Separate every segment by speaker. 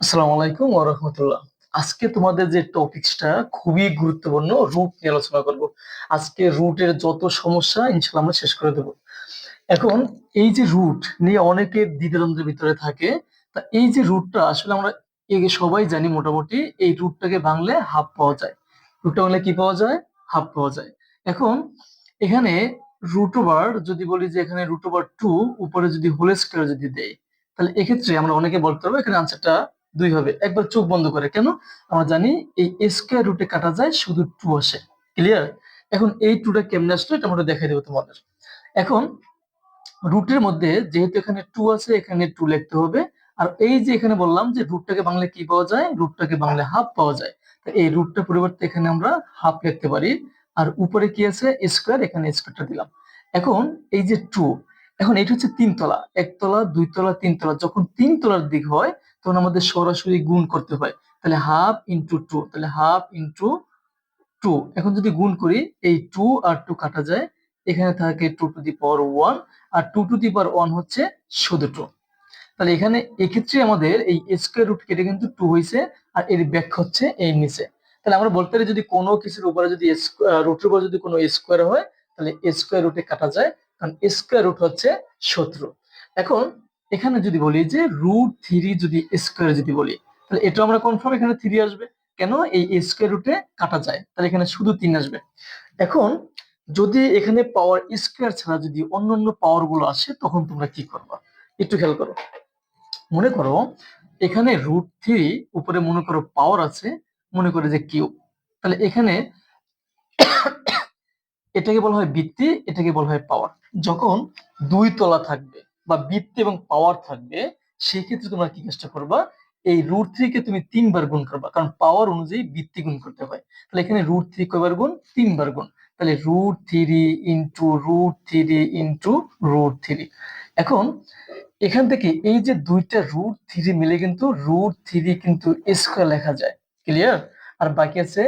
Speaker 1: আসসালামু আলাইকুম ওয়া রাহমাতুল্লাহ। আজকে তোমাদের যে টপিকসটা খুবই গুরুত্বপূর্ণ রুট নিয়ে আলোচনা করব। আজকে রুটের যত সমস্যা, ইনশাআল্লাহ আমরা শেষ করে দেব। এখন এই যে রুট নিয়ে অনেকের দ্বিধাদ্বন্দ্বের ভিতরে থাকে। তা এই যে রুটটা আসলে আমরা সবাই জানি মোটামুটি, এই রুটটাকে ভাঙলে হাফ পাওয়া যায়। রুটটা ভাঙলে কি পাওয়া যায়? হাফ পাওয়া যায়। এখন এখানে রুট ওভার যদি বলি যে এখানে রুট ওভার 2 উপরে যদি হোল স্কয়ার যদি দেই, তাহলে এক্ষেত্রে আমরা অনেকে বলতে পারব এখানে আনসারটা দুই হবে। একবার চোখ বন্ধ করে। কেন? আমরা জানি এই স্কয়ার রুটে কাটা যায় শুধু টু আসে। ক্লিয়ার এখন এই টুটা কেমনে আসলো এটা আমরা দেখাই দেবো তোমাদের। এখন রুটের মধ্যে যেহেতু এখানে টু আছে, এখানে টু লিখতে হবে। আর এই যে এখানে বললাম যে রুটটাকে বাংলা কি পাওয়া যায়? রুটটাকে বাংলা হাফ পাওয়া যায়। তো এই রুটটা পরিবর্তে এখানে আমরা হাফ লিখতে পারি। আর উপরে কি আছে? স্কোয়ার এখানে স্কোয়ারটা দিলাম। এখন এই যে টু এখন এটা হচ্ছে তিনতলা। একতলা, দুইতলা, তিনতলা। যখন তিনতলার দিক হয় তখন আমাদের সরাসরি গুণ করতে হয়। তাহলে হাফ ইন্টু টু তাহলে হাফ ইন্টু টু এখন যদি গুণ করি, এই টু আর টু কাটা যায়, এখানে থাকে two to the power one R two to the power one হচ্ছে শুধু টু তাহলে এখানে এক্ষেত্রে আমাদের এই স্কোয়ার রুট কেটে কিন্তু টু হয়েছে আর এর ব্যাখ্যা হচ্ছে এই নিচে। তাহলে আমরা বলতে পারি যদি কোনো কিছুর উপরে যদি রুটের উপরে যদি কোনো স্কোয়ার হয়, তাহলে স্কোয়ার রুটে কাটা যায়, কারণ স্কোয়ার রুট হচ্ছে শত্রু। এখন এখানে যদি বলি যে রুট থ্রি যদি স্কোয়ার যদি বলি, তাহলে এটা আমরা কনফার্ম এখানে থ্রি আসবে। কেন? এই স্কোয়ার রুটে কাটা যায়, তাহলে এখানে শুধু তিন আসবে। এখন যদি এখানে পাওয়ার স্কোয়ার ছাড়া যদি অন্য অন্য পাওয়ারগুলো আসে, তখন তোমরা কি করবা? একটু খেয়াল করো। মনে করো এখানে রুট থ্রি উপরে মনে করো পাওয়ার আছে, মনে করে যে কিউব তাহলে এখানে এটাকে বলা হয় বৃত্তি এটাকে বলা হয় পাওয়ার যখন দুই তলা থাকবে বা বৃত্তি এবং পাওয়ার থাকবে সেই ক্ষেত্রে তোমরা কি চেষ্টা করবা? এই রুট থ্রি কে তুমি তিনবার গুণ করবা, কারণ পাওয়ার অনুযায়ী বৃত্তি গুণ করতে হয়। তাহলে এখানে রুট থ্রি কয়বার গুণ? তিনবার গুণ। তাহলে root three into root three into root three এখন, এখান থেকে এই যে দুইটা রুট থ্রি মিলে কিন্তু রুট থ্রি কিন্তু স্কোয়ার লেখা যায়। ক্লিয়ার আর বাকি আছে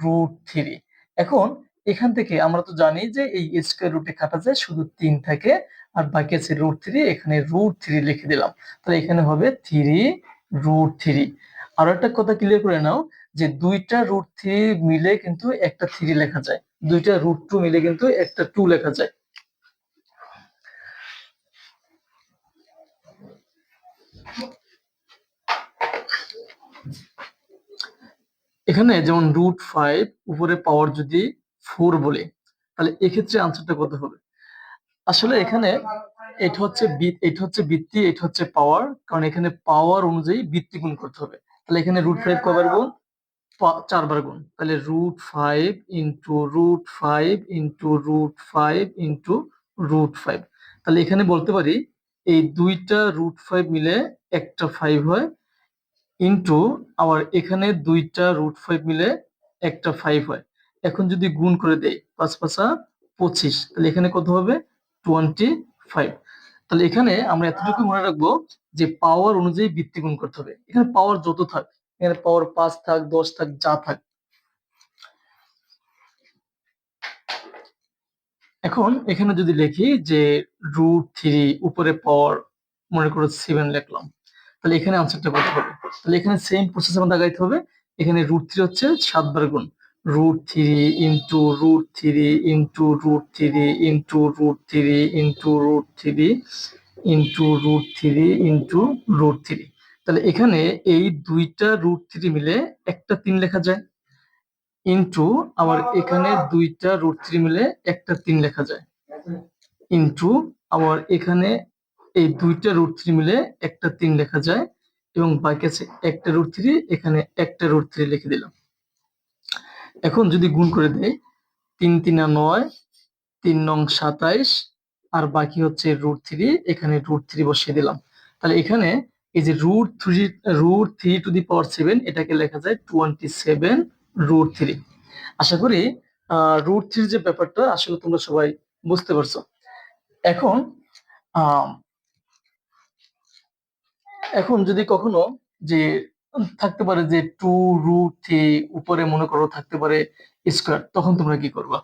Speaker 1: রুট থ্রি এখন, এখান থেকে আমরা তো জানি যে এই স্কোয়ার রুটে কাটা যায়, শুধু তিন থাকে। আর বাকি আছে রুট থ্রি এখানে রুট থ্রি লিখে দিলাম। তাহলে এখানে হবে থ্রি রুট থ্রি আরও একটা কথা ক্লিয়ার করে নাও যে দুইটা রুট থ্রি মিলে কিন্তু একটা থ্রি লেখা যায়। দুইটা রুট টু মিলে কিন্তু একটা টু লেখা যায়। এখানে যেমন রুট ফাইভ উপরে পাওয়ার যদি ফোর বলে, তাহলে এক্ষেত্রে আনসারটা কত হবে? আসলে এখানে এটা হচ্ছে এটা হচ্ছে বৃত্তি, এটা হচ্ছে পাওয়ার কারণ এখানে পাওয়ার অনুযায়ী বৃত্তি গুণ করতে হবে। তাহলে এখানে রুট ফাইভ কবার গুণ? চারবার গুণ। তাহলে root five into root five into root five into root five তাহলে এখানে বলতে পারি, এই দুইটা রুট ফাইভ মিলে একটা ফাইভ হয় ইন্টু আবার এখানে দুইটা রুট ফাইভ মিলে একটা ফাইভ হয়। এখন যদি গুণ করে দেয় পাঁচ পাঁচা পঁচিশ, তাহলে এখানে কত হবে? টোয়েন্টি ফাইভ তাহলে এখানে আমরা এতটুকু মনে রাখব যে পাওয়ার অনুযায়ী বৃত্তি গুণ করতে হবে। এখানে পাওয়ার যত থাক, এখানে পাওয়ার পাঁচ থাক, দশ থাক, যা থাক। এখন এখানে যদি লিখি যে রুট থ্রি উপরে পাওয়ার মনে করো সেভেন লিখলাম। তাহলে এখানে আনসারটা কত হবে। তাহলে এখানে সেম প্রসেস আমাদের আগাইতে হবে। এখানে রুট থ্রি হচ্ছে সাতবার গুণ। Root 3 into root 3 into root 3 into root 3 into root 3 into root 3 into root 3 তাহলে এখানে এই দুইটা রুট থ্রি মিলে একটা তিন লেখা যায় ইন্টু আবার এখানে দুইটা রুট থ্রি মিলে একটা তিন লেখা যায় ইন্টু আবার এখানে এই দুইটা রুট থ্রি মিলে একটা তিন লেখা যায় এবং বাকি আছে একটা রুট থ্রি এখানে একটা রুট থ্রি লিখে দিলাম এখন যদি গুণ করে দেয় তিন তিনা নয়, তিন নং সাতাইশ, আর বাকি হচ্ছে রুট থ্রি এখানে রুট থ্রি বসিয়ে দিলাম। তাহলে এখানে এই যে root three root three to the power seven এটাকে লেখা যায় টোয়েন্টি সেভেন রুট থ্রি আশা করি রুট থ্রির যে ব্যাপারটা আসলে তোমরা সবাই বুঝতে পারছ। এখন এখন যদি কখনো যে থাকতে পারে যে টু রুট থ্রি উপরে মনে করো থাকতে পারে স্কোয়ার তখন তোমরা কি করবা?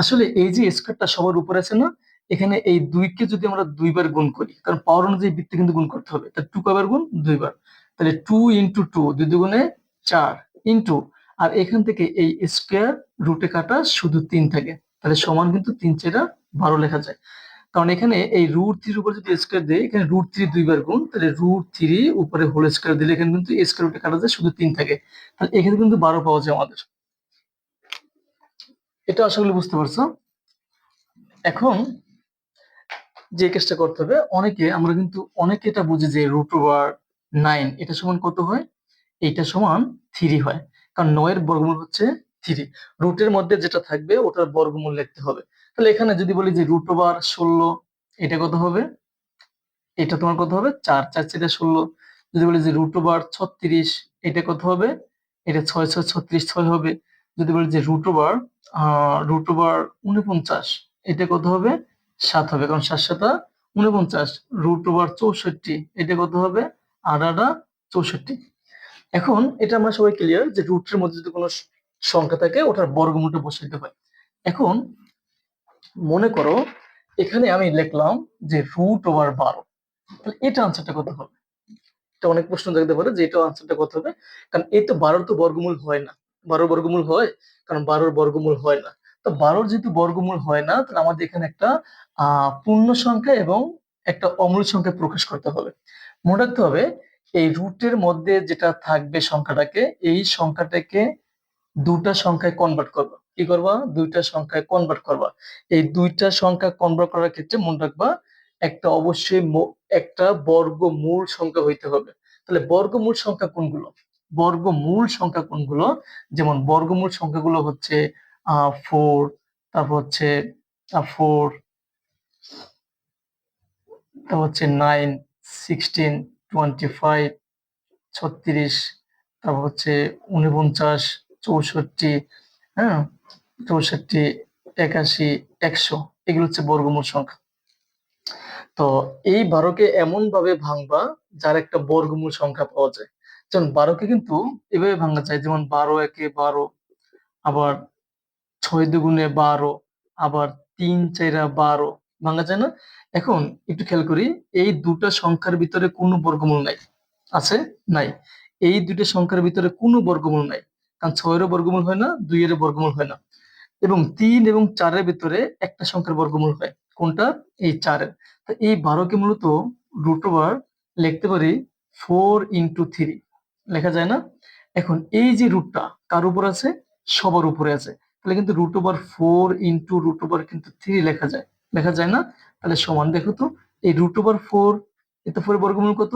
Speaker 1: আসলে এই যে স্কোয়ারটা সবার উপরে আছে না, এখানে এই দুইকে যদি আমরা দুইবার গুণ করি, কারণ পাওয়ার অনুযায়ী বৃত্তি কিন্তু গুণ করতে হবে তার টু কয়বার গুণ? দুইবার। তাহলে টু ইন্টু টু দুই দুগুণে চার ইন্টু আর এখান থেকে এই স্কোয়ার রুটে কাটা শুধু তিন থাকে, তাহলে সমান কিন্তু তিন, চেরা বারো লেখা যায়। কারণ এখানে এই রুট থ্রির উপরে যদি স্কোয়ার দেয় এখানে রুট থ্রি দুইবার গুণ, তাহলে রুট থ্রি উপরে হোল স্কোয়ার দিলে এখানে কিন্তু স্কোয়ার রুটে কাটা যায়, শুধু তিন থাকে। তাহলে এখানে কিন্তু বারো পাওয়া যায় আমাদের। এটা আশা করি বুঝতে পারছ। এখন যে কেসটা করতে হবে, অনেকে, আমরা কিন্তু অনেকে এটা বুঝি যে রুট ওভার নাইন এটা সমান কত হয়? এইটা সমান থ্রি হয়। কারণ নয়ের বর্গমূল হচ্ছে থ্রি রুটের মধ্যে যেটা থাকবে, ওটার বর্গমূল লিখতে হবে। তাহলে এখানে যদি বলি যে রুট ওভার ষোলো, এটা কত হবে? এটা তোমার কত হবে? চার চার, চারটা ষোলো। যদি বলি যে রুট ওভার ছত্রিশ, এটা কত হবে? এটা ছয় ছয়, ছত্রিশ, ছয় হবে। যদি বলি যে রুট ওভার রুট ওভার উনপঞ্চাশ এটা কত হবে? সাত হবে, কারণ সাত সাতা উনপঞ্চাশ রুট ওভার চৌষট্টি, এটা কত হবে? আট, আটা চৌষট্টি। এখন এটা আমরা সবাই ক্লিয়ার যে রুটের মধ্যে যদি কোনো সংখ্যা থাকে, ওটার বর্গমূলটা বসে দিতে হয়। এখন মনে করো, এখানে আমি লিখলাম যে রুট ওভার বারো। তাহলে এটা আনসারটা কত হবে? এটা অনেক প্রশ্ন থাকতে পারে যে এটা আনসারটা কত হবে? কারণ এই তো বারোর তো বর্গমূল হয় না। বারোর বর্গমূল হয়, কারণ বারোর বর্গমূল হয় না। তো বারোর যেহেতু বর্গমূল হয় না, তাহলে আমাদের এখানে একটা পূর্ণ সংখ্যা এবং একটা অমূল সংখ্যা প্রকাশ করতে হবে। মনে রাখতে হবে, এই রুটের মধ্যে যেটা থাকবে সংখ্যাটাকে, এই সংখ্যাটাকে দুটা সংখ্যায় কনভার্ট করবা। কি করবা? দুইটা সংখ্যায় কনভার্ট করবা। এই দুইটা সংখ্যা কনভার্ট করার ক্ষেত্রে মনে রাখবা, একটা অবশ্যই একটা বর্গমূল সংখ্যা হইতে হবে। তাহলে বর্গমূল সংখ্যা কোনগুলো? বর্গমূল সংখ্যা কোনগুলো? যেমন বর্গমূল সংখ্যাগুলো হচ্ছে ফোর তারপর হচ্ছে ফোর তারপর হচ্ছে নাইন সিক্সটিন টোয়েন্টি ফাইভ ছত্রিশ, তারপর হচ্ছে উনপঞ্চাশ, চৌষট্টি হ্যাঁ? চৌষট্টি, একাশি, একশো, এগুলো হচ্ছে বর্গমূল সংখ্যা। তো এই বারোকে এমন ভাবে ভাঙবা, যার একটা বর্গমূল সংখ্যা পাওয়া যায়। যেমন বারোকে কিন্তু এভাবে ভাঙা যায়, যেমন বারো একে বারো, আবার ছয় দুগুণে বারো, আবার তিন চাইরা বারো, ভাঙা যায় না? এখন একটু খেয়াল করি, এই দুটা সংখ্যার ভিতরে কোনো বর্গমূল নাই। আছে? নাই। এই দুটো সংখ্যার ভিতরে কোনো বর্গমূল নাই। কারণ ছয়েরও বর্গমূল হয় না দুইয়ের বর্গমূল হয় না। এবং তিন এবং চারের ভিতরে একটা সংখ্যার বর্গমূল হয়। কোনটা? এই চারের। তো এই বারোকে মূলত রুট ওভার লিখতে পারি ফোর ইন্টু থ্রি লেখা যায় না? এখন এই যে রুটটা কার উপর আছে? সবার উপরে আছে। তাহলে কিন্তু root over four into root over কিন্তু থ্রি লেখা যায়। লেখা যায় না? তাহলে সমান দেখো তো, এই রুট ওভার ফোর এতে ফোর বর্গমূল কত?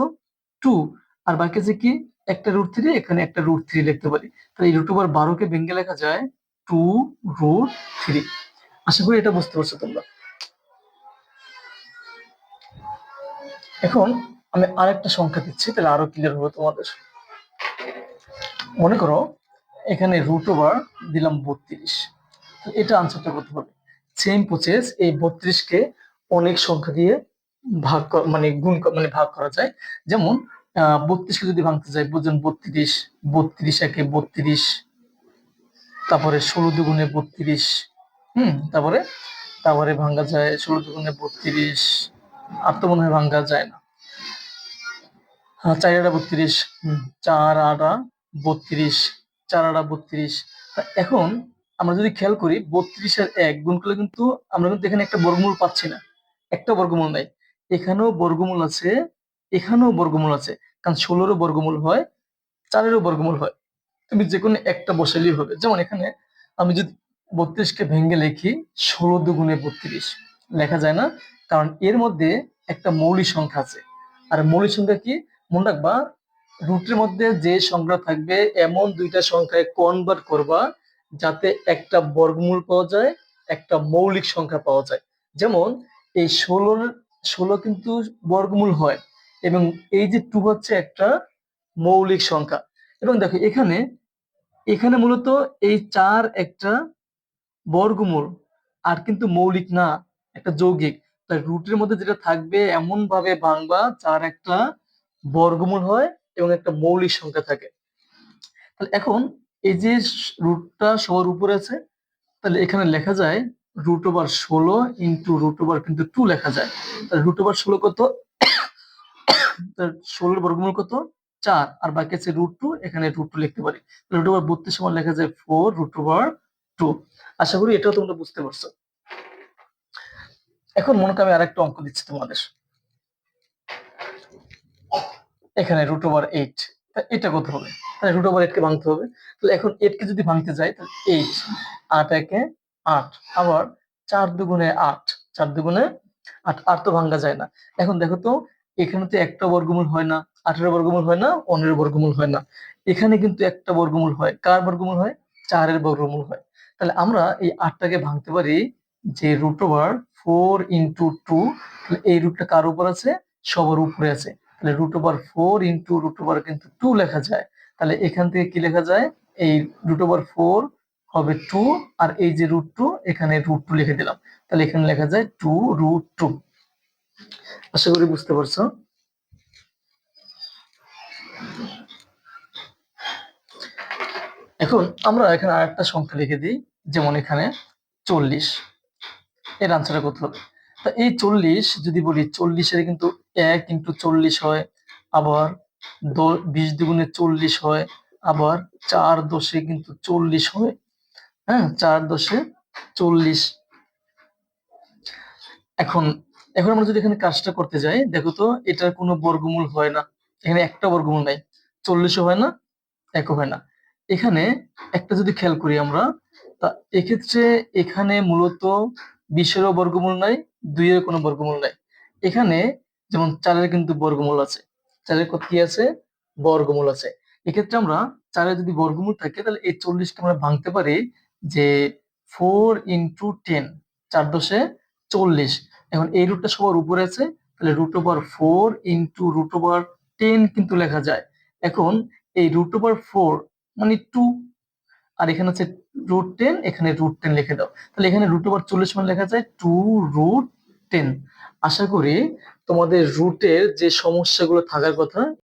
Speaker 1: টু আর বাকি আছে কি? একটা রুট থ্রি এখানে একটা রুট থ্রি লিখতে পারি। তাহলে এই রুট ওভার বারোকে ভেঙে লেখা যায় টু রুট থ্রি। আশা করি এটা বুঝতে পারছ তোমরা। এখন আমি আরেকটা সংখ্যা দিচ্ছি, তাহলে আরও ক্লিয়ার হবে তোমাদের। মনে করো, এখানে রুট ওভার দিলাম বত্রিশ। এটা আনসারটা করতে হবে। সেম প্রসেস এই বত্রিশকে অনেক সংখ্যা দিয়ে ভাগ মানে গুণ মানে ভাগ করা যায়। যেমন বত্রিশকে যদি ভাঙতে যাই বুঝছেন বত্রিশ বত্রিশ একে বত্রিশ তারপরে ষোলো দুগুণে বত্রিশ, হুম, তারপরে তারপরে ভাঙ্গা যায়, ষোলো দুগুণে বত্রিশ, আর তো মনে হয় ভাঙ্গা যায় না। হ্যাঁ চার আটা বত্রিশ চার আটা বত্রিশ, চার আটা বত্রিশ। এখন আমরা যদি খেয়াল করি বত্রিশ আর এক গুণ করলে কিন্তু আমরা কিন্তু এখানে একটা বর্গমূল পাচ্ছি না। একটা বর্গমূল নাই। এখানেও বর্গমূল আছে, এখানেও বর্গমূল আছে। কারণ ষোলোরও বর্গমূল হয়, চারেরও বর্গমূল হয়। তুমি যে কোনো একটা বসাইলেই হবে। যেমন এখানে আমি যদি বত্রিশকে ভেঙে লিখি, ষোলো দুগুণে বত্রিশ। লেখা যায় না, কারণ এর মধ্যে একটা মৌলিক সংখ্যা আছে। আর মৌলিক সংখ্যা কি? মনে রাখবা, রুটের মধ্যে যে সংখ্যা থাকবে, এমন দুইটা সংখ্যায় কনভার্ট করবা, যাতে একটা বর্গমূল পাওয়া যায়, একটা মৌলিক সংখ্যা পাওয়া যায়। যেমন এই ষোলোর, ষোলো কিন্তু বর্গমূল হয় এবং এই যে টু হচ্ছে একটা মৌলিক সংখ্যা। এবং দেখো, এখানে এখানে মূলত এই চার একটা বর্গমূল, আর কিন্তু মৌলিক না, একটা যৌগিক। তাই রুটের মধ্যে যেটা থাকবে এমন ভাবে ভাঙবা চার একটা বর্গমূল হয় এবং একটা মৌলিক সংখ্যা থাকে। তাহলে এখন এই যে রুটটা সবার উপরে আছে, তাহলে এখানে লেখা যায় রুট ওভার ষোলো ইন্টু রুট ওভার কিন্তু টু লেখা যায়। রুট ওভার ষোলো কত? ষোলোর বর্গমূল কত? চার, আর বাকি আছে রুট টু এখানে রুট টু লিখতে পারি। রুট ওভার বত্রিশ সমান লেখা যায় ফোর রুট ওভার টু আশা করি এটাও তোমরা বুঝতে পারছ। এখন মনে আমি আরেকটা অঙ্ক দিচ্ছি তোমাদের। এখানে রুট ওভার এইট এটা কত হবে? তাহলে রুট ওভার এইট কে ভাঙতে হবে। তাহলে এখন এইট কে যদি ভাঙতে যাই, তাহলে এইট আট একে আট, আবার চার দুগুণে আট, চার দুগুণে আট আট তো ভাঙ্গা যায় না। এখন দেখো তো এখানে তো একটা বর্গমূল হয় না, আঠেরো বর্গমূল হয় না, পনেরো বর্গমূল হয় না। এখানে কিন্তু একটা বর্গমূল হয়। কার বর্গমূল হয়? চারের বর্গমূল হয়। তাহলে আমরা এই আটটাকে ভাঙতে পারি যে root over four into two তাহলে এই রুটটা কার উপর আছে? সবার উপরে আছে। তাহলে root over four into root over কিন্তু টু লেখা যায়। তাহলে এখান থেকে কি লেখা যায়? এই রুট ওভার ফোর হবে টু আর এই যে রুট টু এখানে রুট টু লিখে দিলাম। তাহলে এখানে লেখা যায় টু রুট টু আশা করি বুঝতে পারছ। এখন আমরা এখানে আরেকটা সংখ্যা লিখে দিই, যেমন এখানে চল্লিশ। এর আনসারটা কত? হবে তা এই চল্লিশ, যদি বলি চল্লিশের কিন্তু এক ইন্টু চল্লিশ হয়, আবার বিশ দুগুণে চল্লিশ হয়, আবার চার দশে কিন্তু চল্লিশ হয়। হ্যাঁ চার দশে চল্লিশ। এখন এখন আমরা যদি এখানে কাজটা করতে যাই, দেখো তো এটার কোনো বর্গমূল হয় না। এখানে একটা বর্গমূল নাই, চল্লিশও হয় না, একও হয় না। এখানে একটা যদি খেয়াল করি আমরা, তা এক্ষেত্রে এখানে মূলত বিশেরও বর্গমূল নাই, দুইয়ের কোনো বর্গমূল নাই। এখানে যেমন চারের কিন্তু বর্গমূল আছে, চারের কি আছে? বর্গমূল আছে। এক্ষেত্রে আমরা চারের যদি বর্গমূল থাকে, তাহলে এই চল্লিশকে আমরা ভাঙতে পারি যে ফোর ইন্টু টেন চার দশে চল্লিশ। এখন এই রুটটা সবার উপরে আছে, তাহলে root over four into root over ten কিন্তু লেখা যায়। এখন এই রুট ওভার ফোর মানে টু আর এখানে হচ্ছে রুট টেন এখানে রুট টেন লিখে দাও। তাহলে এখানে রুট ওভার চল্লিশ মানে লেখা যায় টু রুট টেন আশা করি তোমাদের রুটের যে সমস্যাগুলো থাকার কথা